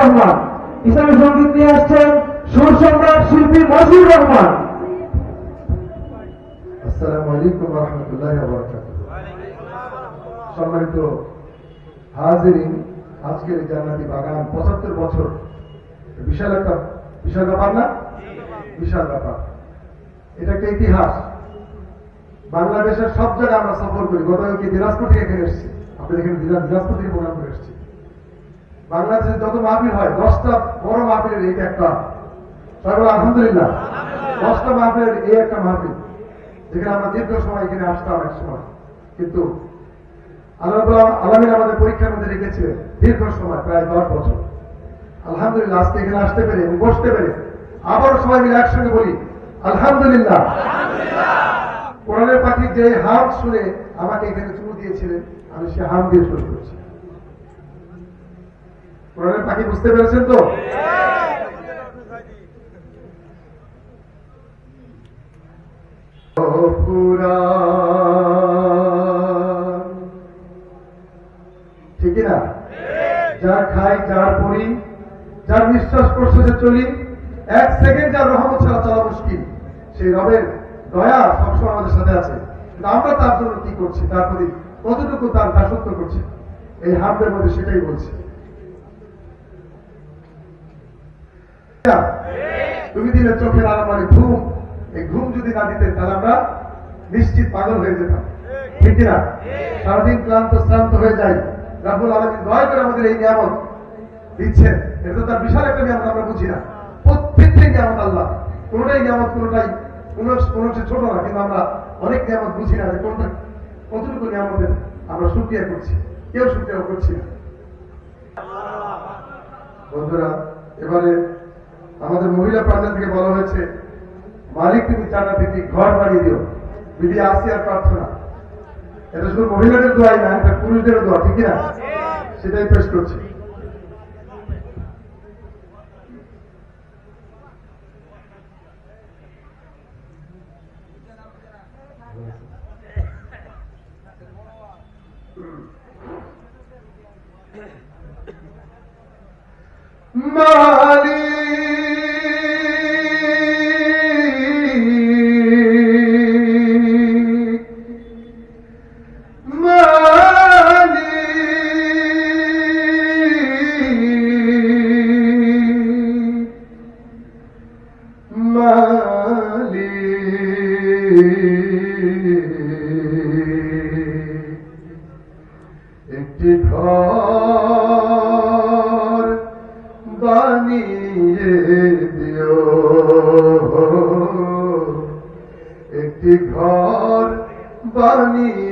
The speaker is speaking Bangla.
রহমান। ইসলামী সংগীত নিয়ে আসছেন সুর সম্রাট শিল্পী রহমান। আসসালামু আলাইকুম রহমতুল্লাহ সম্মানিত হাজিরিন, আজকের জান্নাতি বাগান পঁচাত্তর বছর। বিশাল একটা, বিশাল ব্যাপার না? বিশাল ব্যাপার। এটা একটা ইতিহাস। বাংলাদেশের সব জায়গায় আমরা সফর করি। গতকালকে দিনাজপুর থেকে এখানে এসেছি। আপনি এখানে দিনাজপুর থেকে প্রোগ্রাম করে এসেছি। বাংলাদেশে যত মাহফিল হয়, দশটা বড় মাহফিলের এইটা একটা। সবাই আলহামদুলিল্লাহ, দশটা মাহফিলের এই একটা মাহফিল। যেখানে আমরা দীর্ঘ সময় এখানে আসতাম এক সময়। কিন্তু আল্লাহ আলমিন আমাদের পরীক্ষার মধ্যে রেখেছিলেন দীর্ঘ সময়, প্রায় দশ বছর। আলহামদুলিল্লাহ, আজকে এখানে আসতে পেরে এবং বসতে পেরে আবার সবাই মিলে একসঙ্গে বলি, আলহামদুলিল্লাহ। কোরআনের পাখির যে হাম শুনে আমাকে এখানে চুমু দিয়েছিলেন, আমি সে হাম দিয়ে শুরু করছি। কোরআনের পাখি বুঝতে পেরেছেন তো? ঠিকই না? যার খাই, যার পড়ি যার নিঃশ্বাস প্রশ্বাসে চলি, এক সেকেন্ড যার রহমত ছাড়া চলা মুশকিল। সেই রবের দয়া সবসময় আমাদের সাথে আছে। আমরা তার জন্য কি করছি? তার প্রতি কতটুকু তার দাসত্ব করছি? এই হামদের মধ্যে সেটাই বলছি। তুমি দিলে চোখের আলো মানে ঘুম। এই ঘুম যদি না দিতেন, তাহলে আমরা নিশ্চিত পাগল হয়ে যেতাম। ঠিক না সারাদিন ক্লান্ত, শ্রান্ত হয়ে যায় রাহুল আলমী দয়া করে আমাদের এই নিয়ামত দিচ্ছেন। এটা তো তার বিশাল একটা নিয়ামত, আমরা বুঝি না। প্রত্যেকটাই নিয়ামত আল্লাহ। কোনোটাই নিয়ামত, কোনোটাই কোনো কোনো ছোট না, কিন্তু আমরা অনেক নিয়ামত বুঝি না যে কোনটা, কতটুকু নিয়ামতের আমরা সুক্রিয়া করছি। কেউ সুক্রিয়া করছি না। বন্ধুরা, এবারে আমাদের থেকে বলা হয়েছে, মালিক তুমি জান্নাতে একটি ঘর বানিয়ে দিও। বিধি আসিয়ার প্রার্থনা। এটা শুধু মহিলাদের দোয়াই না, এটা পুরুষদেরও দোয়া ঠিক না? সেটাই পেশ করছি। মালিক